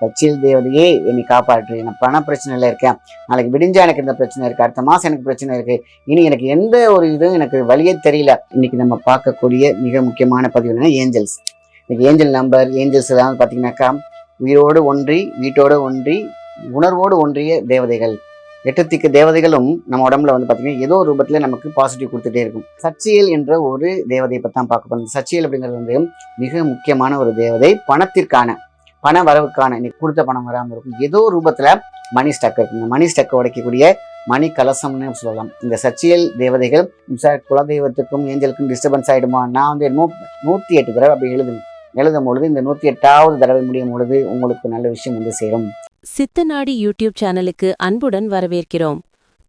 கட்சியில் தேவதையே என்னை காப்பாற்று. நான் பண இல்லை இருக்கேன். நாளைக்கு விடிஞ்சா எனக்கு இந்த பிரச்சனை இருக்கு. அடுத்த மாசம் எனக்கு பிரச்சனை இருக்கு. இனி எனக்கு எந்த ஒரு இதுவும் எனக்கு வழியே தெரியல. இன்னைக்கு நம்ம பார்க்கக்கூடிய மிக முக்கியமான பதிவு ஏஞ்சல்ஸ். இன்னைக்கு ஏஞ்சல் நம்பர் ஏஞ்சல்ஸ் எல்லாம் பார்த்தீங்கன்னாக்கா உயிரோடு ஒன்றி வீட்டோடு ஒன்றி உணர்வோடு ஒன்றிய தேவதைகள். எட்டு திக்கு தேவதைகளும் நம்ம உடம்புல வந்து பார்த்தீங்கன்னா ஏதோ ஒரு ரூபத்தில் நமக்கு பாசிட்டிவ் கொடுத்துட்டே இருக்கும். சச்சியல் என்ற ஒரு தேவதையை பற்றி தான் பார்க்க போகிறோம் சச்சியல் அப்படிங்கிறது வந்து மிக முக்கியமான ஒரு தேவதை. பணத்திற்கான பண வரவுக்கான இன்னைக்கு கொடுத்த பணம் வராமல் இருக்கும். ஏதோ ரூபத்தில் மணி ஸ்டக் இருக்கு. இந்த மணி ஸ்டக்கை உடைக்கக்கூடிய மணி கலசம்னு சொல்லலாம். இந்த சச்சியல் தேவதைகள் சார் குலதெய்வத்துக்கும் ஏஞ்சலுக்கும் டிஸ்டர்பன்ஸ் ஆகிடுமா நான் வந்து நூ நூற்றி எட்டு தடவை அப்படி எழுதுங்க எழுதும் பொழுது இந்த நூற்றி எட்டாவது தடவை முடியும் பொழுது உங்களுக்கு நல்ல விஷயம் வந்து சேரும். சித்தநாடி யூடியூப் சேனலுக்கு அன்புடன் வரவேற்கிறோம்.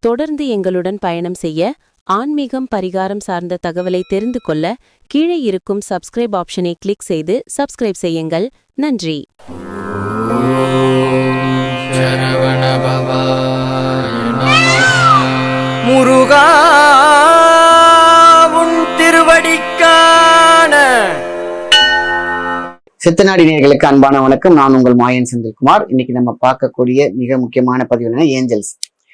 தொடர்ந்து எங்களுடன் பயணம் செய்ய ஆன்மீகம் பரிகாரம் சார்ந்த தகவலை தெரிந்து கொள்ள கீழே இருக்கும் சப்ஸ்கிரைப் ஆப்ஷனை கிளிக் செய்து சப்ஸ்கிரைப் செய்யுங்கள். நன்றி. முருகா உன் திருவடிக்கான. சித்தநாடி நேயர்களுக்கு அன்பான வணக்கம். நான் உங்கள் மாயன் செந்தில்குமார். இன்னைக்கு நம்ம பார்க்கக்கூடிய மிக முக்கியமான பதிவு என்னன்னா ஏஞ்சல்ஸ்.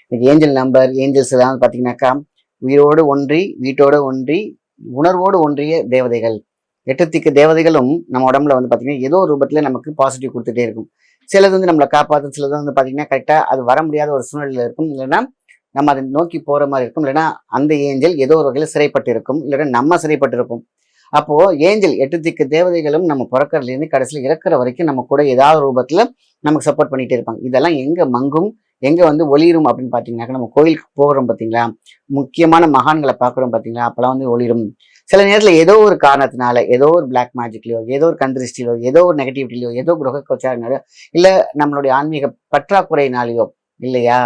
இன்னைக்கு ஏஞ்சல் நம்பர் ஏஞ்சல்ஸ் எல்லாம் பார்த்தீங்கன்னாக்கா உயிரோடு ஒன்றி வீட்டோடு ஒன்றி உணர்வோடு ஒன்றிய தேவதைகள். எட்டு திக்கு தேவதைகளும் நம்ம உடம்புல வந்து பார்த்தீங்கன்னா ஏதோ ஒரு ரூபத்தில் நமக்கு பாசிட்டிவ் கொடுத்துட்டே இருக்கும். சிலது வந்து நம்மளை காப்பாற்றும் சிலது வந்து பார்த்தீங்கன்னா கரெக்டாக அது வர முடியாத ஒரு சூழ்நிலையில் இருக்கும். இல்லைன்னா நம்ம அதை நோக்கி போகிற மாதிரி இருக்கும். இல்லைன்னா அந்த ஏஞ்சல் ஏதோ ஒரு வகையில் சிறைப்பட்டு இருக்கும். இல்லைன்னா நம்ம சிறைப்பட்டு இருப்போம். அப்போது ஏஞ்சல் எட்டு திக்கு தேவதைகளும் நம்ம பிறக்கிறதுலேருந்து கடைசியில் இறக்குற வரைக்கும் நம்ம கூட ஏதாவது ரூபத்தில் நமக்கு சப்போர்ட் பண்ணிகிட்டே இருப்பாங்க. இதெல்லாம் எங்கே மங்கும் எங்கே வந்து ஒளிரும் அப்படின்னு பார்த்தீங்கன்னாக்கா நம்ம கோயிலுக்கு போகிறோம் பார்த்தீங்களா முக்கியமான மகான்களை பார்க்குறோம் பார்த்தீங்களா அப்போலாம் வந்து ஒளிரும் சில நேரத்தில் ஏதோ ஒரு காரணத்தினால ஏதோ ஒரு பிளாக் மேஜிக்லையோ ஏதோ ஒரு கந்திருஷ்டிலோ ஏதோ ஒரு நெகட்டிவிட்டிலையோ ஏதோ கிரக கோச்சாரனாலோ இல்லை நம்மளுடைய ஆன்மீக பற்றாக்குறையினாலேயோ இல்லையா?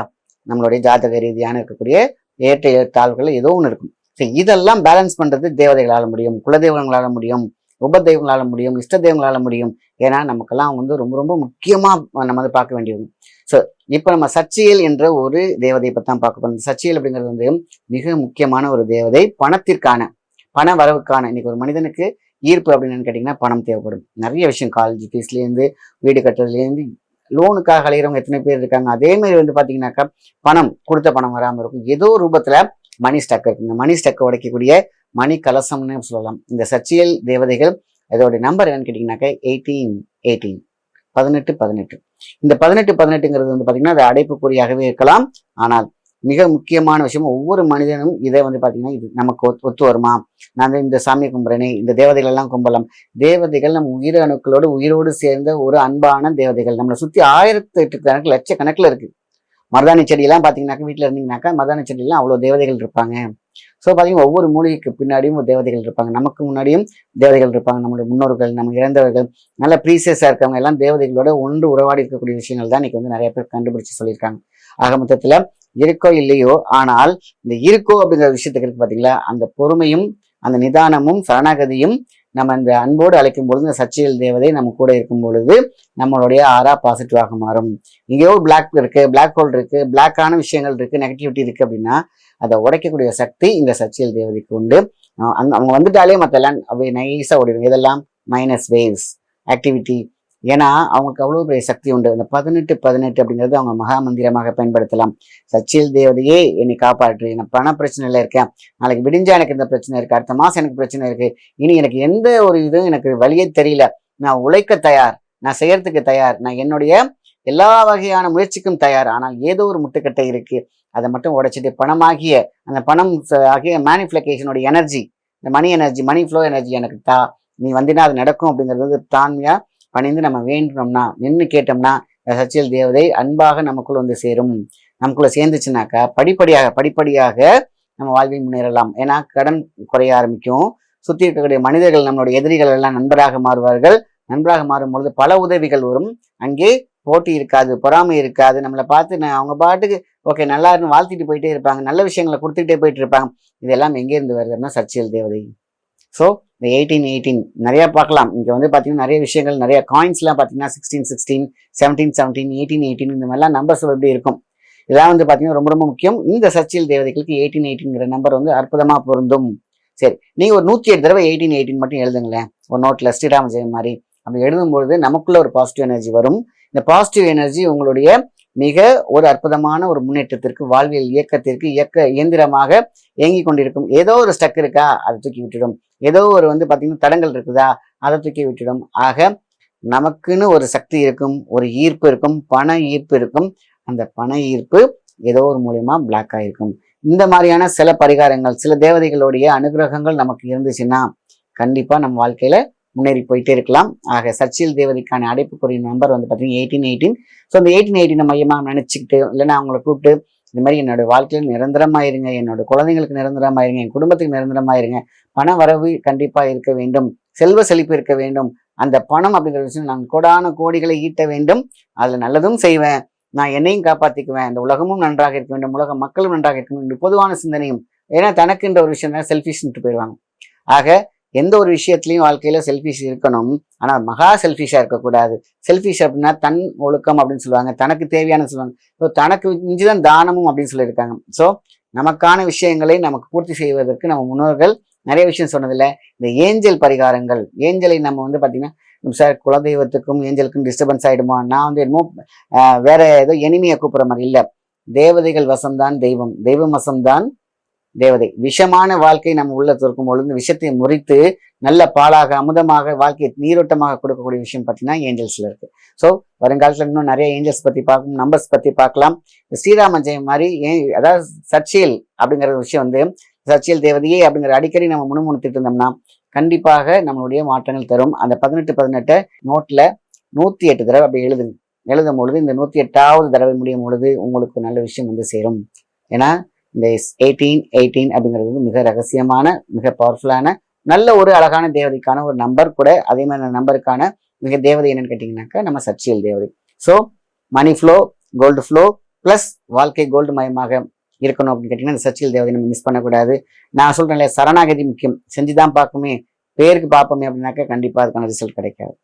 நம்மளுடைய ஜாதக ரீதியான இருக்கக்கூடிய ஏற்ற தாழ்வுகள் ஏதோ ஒன்று இருக்கும். ஸோ இதெல்லாம் பேலன்ஸ் பண்ணுறது தேவதைகளால் முடியும் குலதெய்வங்களால முடியும் உபதெய்வங்களால முடியும் இஷ்ட தெய்வங்களால முடியும். ஏன்னா நமக்கெல்லாம் வந்து ரொம்ப ரொம்ப முக்கியமாக நம்ம வந்து பார்க்க வேண்டியது. ஸோ இப்போ நம்ம சச்சியல் என்ற ஒரு தேவதையை பற்றி தான் பார்க்க போகிறோம் சச்சியல் அப்படிங்கிறது வந்து மிக முக்கியமான ஒரு தேவதை. பணத்திற்கான பண வரவுக்கான இன்னைக்கு ஒரு மனிதனுக்கு ஈர்ப்பு அப்படின்னு கேட்டிங்கன்னா பணம் தேவைப்படும். நிறைய விஷயம் காலேஜ் ஃபீஸ்லேருந்து வீடு கட்டுறதுலேருந்து லோனுக்காக அலைகிறவங்க எத்தனை பேர் இருக்காங்க? அதே மாதிரி வந்து பார்த்தீங்கன்னாக்கா பணம் கொடுத்த பணம் வராமல் இருக்கும். ஏதோ ரூபத்தில் மணி ஸ்டக் இருக்கு. இந்த மணி ஸ்டக்கை உடைக்கக்கூடிய மணி கலசம்னு சொல்லலாம். இந்த சச்சியல் தேவதைகள் இதோடைய நம்பர் என்னன்னு கேட்டிங்கனாக்கா எயிட்டீன் எயிட்டீன் பதினெட்டு பதினெட்டு. இந்த பதினெட்டு பதினெட்டுங்கிறது வந்து பார்த்தீங்கன்னா அது அடைப்புக்குறியாகவே இருக்கலாம். ஆனால் மிக முக்கியமான விஷயம் ஒவ்வொரு மனிதனும் இதை வந்து பார்த்தீங்கன்னா இது நமக்கு ஒத்து ஒத்து வருமா? நான் இந்த சாமியை கும்பிட்றேனே இந்த தேவதைகள் எல்லாம் கும்பலாம். தேவதைகள் நம்ம உயிர் அணுக்களோடு உயிரோடு சேர்ந்த ஒரு அன்பான தேவதைகள். நம்மளை சுற்றி ஆயிரத்தி எட்டு கணக்கு லட்சக்கணக்கில் இருக்கு. மருதாணி செடியெல்லாம் பார்த்தீங்கன்னாக்கா வீட்டில் இருந்தீங்கன்னாக்கா மருதாணி செடியெல்லாம் அவ்வளோ தேவதைகள் இருப்பாங்க. ஸோ பார்த்தீங்கன்னா ஒவ்வொரு மூலிகைக்கு பின்னாடியும் தேவதைகள் இருப்பாங்க. நமக்கு முன்னாடியும் தேவதைகள் இருப்பாங்க. நம்மளுடைய முன்னோர்கள் நம்ம இறந்தவர்கள் நல்ல ப்ரீசியஸாக இருக்கவங்க எல்லாம் தேவதைகளோட ஒன்று உறவாடி இருக்கக்கூடிய விஷயங்கள் தான் இன்னைக்கு வந்து நிறைய பேர் கண்டுபிடிச்சு சொல்லியிருக்காங்க. ஆக மொத்தத்தில் இருக்கோ இல்லையோ ஆனால் இந்த இருக்கோ அப்படிங்கிற விஷயத்துக்கு இருக்கு பார்த்தீங்களா அந்த பொறுமையும் அந்த நிதானமும் சரணாகதியும் நம்ம இந்த அன்போடு அழைக்கும் பொழுது இந்த சச்சியல் தேவதை நம்ம கூட இருக்கும் பொழுது நம்மளுடைய ஆறா பாசிட்டிவாக மாறும். இங்கேயோ பிளாக் இருக்கு பிளாக் ஹோல் இருக்கு பிளாக்கான விஷயங்கள் இருக்கு நெகட்டிவிட்டி இருக்கு அப்படின்னா அதை உடைக்கக்கூடிய சக்தி இந்த சச்சியல் தேவதைக்கு உண்டு. அஹ் அவங்க வந்துட்டாலே மற்றெல்லாம் அப்படியே நைஸாக ஓடிடும் இதெல்லாம் மைனஸ் வேவ்ஸ் ஆக்டிவிட்டி ஏன்னா அவங்களுக்கு அவ்வளோ பெரிய சக்தி உண்டு. இந்த பதினெட்டு பதினெட்டு அப்படிங்கிறது அவங்க மகா மந்திரமாக பயன்படுத்தலாம். சச்சியல் தேவதையே என்னை காப்பாற்று. நான் பண பிரச்சனையில் இருக்கேன். நாளைக்கு விடிஞ்சா எனக்கு இந்த பிரச்சனை இருக்கு. அடுத்த மாசம் எனக்கு பிரச்சனை இருக்கு. இனி எனக்கு எந்த ஒரு இதுவும் எனக்கு வழியே தெரியல. நான் உழைக்க தயார். நான் செய்யறதுக்கு தயார். நான் என்னுடைய எல்லா வகையான முயற்சிக்கும் தயார். ஆனால் ஏதோ ஒரு முட்டுக்கட்டை இருக்கு. அதை மட்டும் உடைச்சிட்டு பணமாகிய அந்த பணம் ஆகிய மேனிஃபிளகேஷனோட எனர்ஜி இந்த money energy money flow energy எனக்கு தா. நீ வந்தினா அது நடக்கும் அப்படிங்கிறது வந்து தான்மையா பணிந்து நம்ம வேண்டுனோம்னா நின்று கேட்டோம்னா சச்சியல் தேவதை அன்பாக நமக்குள்ள வந்து சேரும். நமக்குள்ள சேர்ந்துச்சுனாக்கா படிப்படியாக படிப்படியாக நம்ம வாழ்வில் முன்னேறலாம். ஏன்னா கடன் குறைய ஆரம்பிக்கும். சுற்றி இருக்கக்கூடிய மனிதர்கள் நம்மளுடைய எதிரிகள் எல்லாம் நண்பராக மாறுவார்கள். நண்பராக மாறும் பொழுது பல உதவிகள் வரும். அங்கே போட்டி இருக்காது பொறாமை இருக்காது. நம்மளை பார்த்து நான் அவங்க பாட்டுக்கு ஓகே நல்லா இருந்து வாழ்த்திட்டு போயிட்டே இருப்பாங்க. நல்ல விஷயங்களை கொடுத்துக்கிட்டே போயிட்டு இருப்பாங்க. இதெல்லாம் எங்கேருந்து வருதுன்னா சர்ச்சியல் தேவதை. ஸோ இந்த எயிட்டீன் எயிட்டீன் நிறைய பார்க்கலாம். இங்கே வந்து பார்த்தீங்கன்னா நிறைய விஷயங்கள் நிறைய காயின்ஸ்லாம் பார்த்தீங்கன்னா sixteen sixteen seventeen seventeen eighteen eighteen இந்த மாதிரிலாம் நம்பர்ஸ் எப்படி இருக்கும்? இதெல்லாம் வந்து பார்த்தீங்கன்னா ரொம்ப ரொம்ப முக்கியம். இந்த சர்ச்சியல் தேவதைகளுக்கு எயிட்டீன் எயிட்டீன்ங்கிற நம்பர் வந்து அற்புதமாக பொருந்தும். சரி நீங்கள் ஒரு நூற்றி எட்டு தடவை எயிட்டீன் எயிட்டீன் மட்டும் எழுதுங்களேன். ஒரு நோட்டில் ஸ்ரீராம ஜெயம் மாதிரி. அப்படி எழுதும்பொழுது நமக்குள்ள ஒரு பாசிட்டிவ் எனர்ஜி வரும். இந்த பாசிட்டிவ் எனர்ஜி உங்களுடைய மிக ஒரு அற்புதமான ஒரு முன்னேற்றத்திற்கு வாழ்வியல் இயக்கத்திற்கு இயக்க இயந்திரமாக இயங்கி கொண்டிருக்கும். ஏதோ ஒரு ஸ்டக் இருக்கா அதை தூக்கி விட்டுடும். ஏதோ ஒரு வந்து பார்த்தீங்கன்னா தடங்கள் இருக்குதா அதை தூக்கி விட்டுடும். ஆக நமக்குன்னு ஒரு சக்தி இருக்கும் ஒரு ஈர்ப்பு இருக்கும் பண ஈர்ப்பு இருக்கும். அந்த பண ஈர்ப்பு ஏதோ ஒரு மூலியமா பிளாக் ஆகிருக்கும் இந்த மாதிரியான சில பரிகாரங்கள் சில தேவதைகளுடைய அனுகிரகங்கள் நமக்கு இருந்துச்சுன்னா கண்டிப்பா நம் வாழ்க்கையில முன்னேறி போயிட்டே இருக்கலாம். ஆக சர்ச்சில் தேவதைக்கான அடைப்புக்குரிய நம்பர் வந்து பார்த்தீங்கன்னா எயிட்டீன் எயிட்டீன் ஸோ அந்த எயிட்டீன் எயிட்டீனை மையமாக நினச்சிக்கிட்டு இல்லைன்னா அவங்கள கூப்பிட்டு இந்த மாதிரி என்னோட வாழ்க்கையில் நிரந்தரமாக இருங்க. என்னோட குழந்தைங்களுக்கு நிரந்தரமாக இருங்க. என் குடும்பத்துக்கு நிரந்தரமாக இருங்க. பண வரவு கண்டிப்பாக இருக்க வேண்டும். செல்வ செழிப்பு இருக்க வேண்டும். அந்த பணம் அப்படிங்கிற விஷயம் நான் கோடான கோடிகளை ஈட்ட வேண்டும். அதில் நல்லதும் செய்வேன். நான் என்னையும் காப்பாற்றிக்குவேன் இந்த உலகமும் நன்றாக இருக்க வேண்டும். உலக மக்களும் நன்றாக இருக்க வேண்டும். பொதுவான சிந்தனையும் ஏன்னா தனக்குன்ற ஒரு விஷயம் தான் செல்ஃபிஷ்ன்ட்டு போயிடுவாங்க. ஆக எந்த ஒரு விஷயத்துலையும் வாழ்க்கையில் செல்ஃபிஷ் இருக்கணும். ஆனால் மகா செல்ஃபிஷாக இருக்கக்கூடாது. செல்ஃபிஷ் அப்படின்னா தன் ஒழுக்கம் அப்படின்னு சொல்லுவாங்க. தனக்கு தேவையான சொல்லுவாங்க. ஸோ தனக்கு மிஞ்சிதான் தானமும் அப்படின்னு சொல்லியிருக்காங்க. ஸோ நமக்கான விஷயங்களை நமக்கு பூர்த்தி செய்வதற்கு நம்ம முன்னோர்கள் நிறைய விஷயம் சொன்னதில்ல. இந்த ஏஞ்சல் பரிகாரங்கள். ஏஞ்சலை நம்ம வந்து பார்த்திங்கன்னா சார் குலதெய்வத்துக்கும் ஏஞ்சலுக்கும் டிஸ்டர்பன்ஸ் ஆகிடுமா நான் வந்து என்னமோ வேற ஏதோ எனிமையை கூப்பிட்ற மாதிரி. இல்லை. தேவதைகள் வசம்தான் தெய்வம். தெய்வம் வசம்தான் தேவதை. விஷமான வாழ்க்கை நம்ம உள்ள இருக்கும் பொழுது விஷத்தை முறித்து நல்ல பாலாக அமுதமாக வாழ்க்கையை நீரோட்டமாக கொடுக்கக்கூடிய விஷயம் பார்த்தீங்கன்னா ஏஞ்சல்ஸ்ல இருக்கு. ஸோ வருங்காலத்தில் இன்னும் நிறைய ஏஞ்சல்ஸ் பத்தி பார்க்கணும் நம்பர்ஸ் பத்தி பார்க்கலாம். ஸ்ரீராம ஜெயம் மாதிரி ஏன் அதாவது சர்ச்சியல் அப்படிங்கிற ஒரு விஷயம் வந்து சர்ச்சியல் தேவதையே அப்படிங்கிற அடிக்கடி நம்ம முணுமுணுத்திட்டு இருந்தோம்னா கண்டிப்பாக நம்மளுடைய மாற்றங்கள் தரும். அந்த பதினெட்டு பதினெட்டை நோட்டில் நூற்றி எட்டு தடவை அப்படி எழுதுங்க. எழுதும் பொழுது இந்த நூற்றி எட்டாவது தடவை முடியும் பொழுது உங்களுக்கு நல்ல விஷயம் வந்து சேரும். ஏன்னா இந்த எயிட்டீன் எயிட்டீன் அப்படிங்கிறது வந்து மிக ரகசியமான மிக பவர்ஃபுல்லான நல்ல ஒரு அழகான தேவதைக்கான ஒரு நம்பர் கூட அதே மாதிரி அந்த நம்பருக்கான மிக தேவதை என்னன்னு கேட்டிங்கனாக்கா நம்ம சர்ச்சியல் தேவதை. So money flow gold flow plus வாழ்க்கை கோல்டு மயமாக இருக்கணும் அப்படின்னு கேட்டிங்கன்னா இந்த சர்ச்சியல் தேவதை நம்ம மிஸ் பண்ணக்கூடாது. நான் சொல்கிறேன் இல்லையா சரணாகதி முக்கியம். செஞ்சு தான் பார்ப்போமே. பேருக்கு பார்ப்போமே அப்படின்னாக்கா கண்டிப்பாக அதுக்கான ரிசல்ட் கிடைக்காது.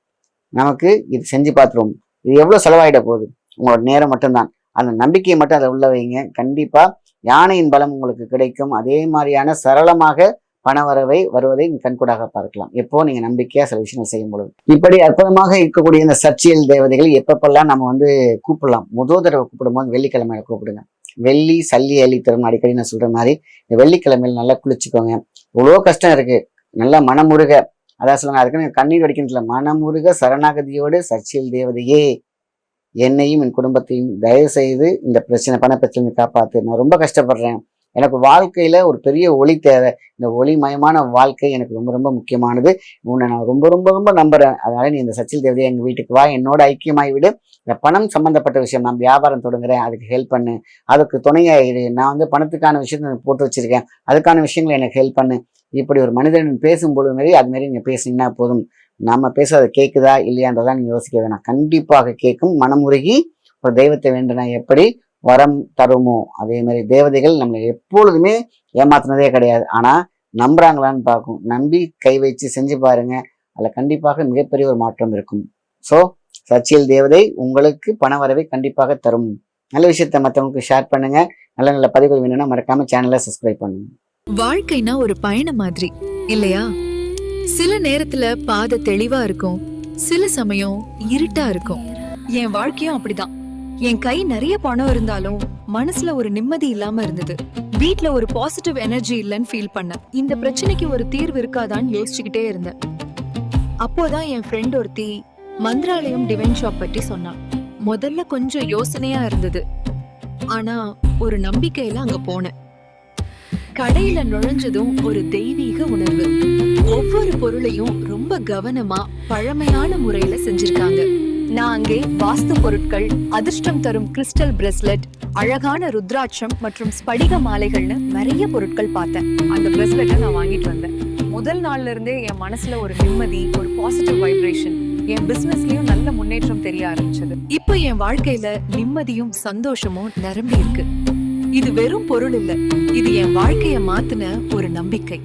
நமக்கு இது செஞ்சு பார்த்துருவோம். இது எவ்வளோ செலவாயிட போகுது? உங்களோட நேரம் மட்டும்தான். அந்த நம்பிக்கையை மட்டும் அதை உள்ள வைங்க. கண்டிப்பாக யானையின் பலம் உங்களுக்கு கிடைக்கும். அதே மாதிரியான சரளமாக பணவரவை வருவதை கண்கூடாக பார்க்கலாம். எப்போ நீங்க நம்பிக்கையா சில விஷயங்கள் செய்யும் பொழுது. இப்படி அற்புதமாக இருக்கக்கூடிய இந்த சர்ச்சியல் தேவதைகள் எப்பப்பெல்லாம் நம்ம வந்து கூப்பிடலாம். முதல் தடவை கூப்பிடும்போது வெள்ளிக்கிழமையில கூப்பிடுங்க. வெள்ளி சல்லி அள்ளி தரும் அடிக்கடி நான் சொல்ற மாதிரி இந்த வெள்ளிக்கிழமையில நல்லா குளிச்சுக்கோங்க. இவ்வளோ கஷ்டம் இருக்கு. நல்லா மனமுருக. அதான் சொல்லுங்க அதுக்கு கண்ணீர் வடிக்கின்ற மனமுருக சரணாகதியோடு சர்ச்சியல் தேவதையே. என்னையும் என் குடும்பத்தையும் தயவு செய்து இந்த பிரச்சனை பண பிரச்சனை காப்பாற்று நான் ரொம்ப கஷ்டப்படுறேன். எனக்கு வாழ்க்கையில் ஒரு பெரிய ஒளி தேவை. இந்த ஒளிமயமான வாழ்க்கை எனக்கு ரொம்ப ரொம்ப முக்கியமானது. உன்னை நான் ரொம்ப ரொம்ப ரொம்ப நம்புகிறேன் அதனால் நீ இந்த சச்சில் தேவதையை எங்கள் வீட்டுக்கு வா. என்னோட ஐக்கியமாய் விடு. இந்த பணம் சம்மந்தப்பட்ட விஷயம் நான் வியாபாரம் தொடங்குறேன். அதுக்கு ஹெல்ப் பண்ணு. அதுக்கு துணையாக இரு நான் வந்து பணத்துக்கான விஷயத்தை போட்டு வச்சுருக்கேன். அதுக்கான விஷயங்களை எனக்கு ஹெல்ப் பண்ணு. இப்படி ஒரு மனிதன் பேசும்பொழுது மாரி அதுமாரி நீங்கள் நீங்க பேசுனீங்கன்னா போதும். நம்ம பேசுறது கேட்குதா இல்லையான்றதெல்லாம் நீங்க யோசிக்க வேணாம். கண்டிப்பாக கேட்கும் மனமுருகி ஒரு தெய்வத்தை வேண்டினா எப்படி வரம் தருமோ? அதே மாதிரி தேவதைகள் நம்மளை எப்பொழுதுமே ஏமாத்தினதே கிடையாது. ஆனால் நம்புறாங்களான்னு பார்க்கும். நம்பி கை வச்சு செஞ்சு பாருங்க. அதில் கண்டிப்பாக மிகப்பெரிய ஒரு மாற்றம் இருக்கும். ஸோ சச்சியல் தேவதை உங்களுக்கு பண வரவை கண்டிப்பாக தரும். நல்ல விஷயத்த மற்றவங்களுக்கு ஷேர் பண்ணுங்க. நல்ல நல்ல பதிவுகள் வேணும்னா மறக்காம சேனலை சப்ஸ்கிரைப் பண்ணுங்க. வாழ்க்கைனா ஒரு பயணம் மாதிரி இல்லையா? சில நேரத்துல பாதை தெளிவா இருக்கும். சில சமயம் இருட்டா இருக்கும். என் வாழ்க்கையும் அப்படிதான். என் கை நிறைய பணம் இருந்தாலும் மனசுல ஒரு நிம்மதி இல்லாம இருந்தது. வீட்ல ஒரு பாசிட்டிவ் எனர்ஜி இல்லைன்னு ஃபீல் பண்ணேன். இந்த பிரச்சனைக்கு ஒரு தீர்வு இருக்காதான்னு யோசிச்சுக்கிட்டே இருந்தேன். அப்போதான் என் ஃப்ரெண்ட் ஒருத்தி மந்திராலயம் டிவைன் ஷாப் பற்றி சொன்னான் முதல்ல கொஞ்சம் யோசனையா இருந்தது. ஆனா ஒரு நம்பிக்கையில அங்க போனேன். கடையில நுழைஞ்சதும் ஒரு தெய்வீக உணர்வு. ஒவ்வொரு பொருளையும் ரொம்ப கவனமா பழமையான முறையில செஞ்சிருக்காங்க. நான் அங்கே வாஸ்து பொருட்கள் அதிர்ஷ்டம் தரும் கிறிஸ்டல் பிரேஸ்லெட் அழகான ருத்ராட்சம் மற்றும் ஸ்படிக மாலைகள்னு நிறைய பொருட்கள் பார்த்தேன். அந்த பிரஸ்லெட்டை நான் வாங்கிட்டு வந்தேன். முதல் நாள்ல இருந்தே என் மனசுல ஒரு நிம்மதி ஒரு பாசிட்டிவ் வைப்ரேஷன் என் பிசினஸ்லயும் நல்ல முன்னேற்றம் தெரிய ஆரம்பிச்சது. இப்போ என் வாழ்க்கையில நிம்மதியும் சந்தோஷமும் நிரம்பி இருக்கு. இது வெறும் பொருள் இல்ல. இது என் வாழ்க்கைய மாத்தின ஒரு நம்பிக்கை.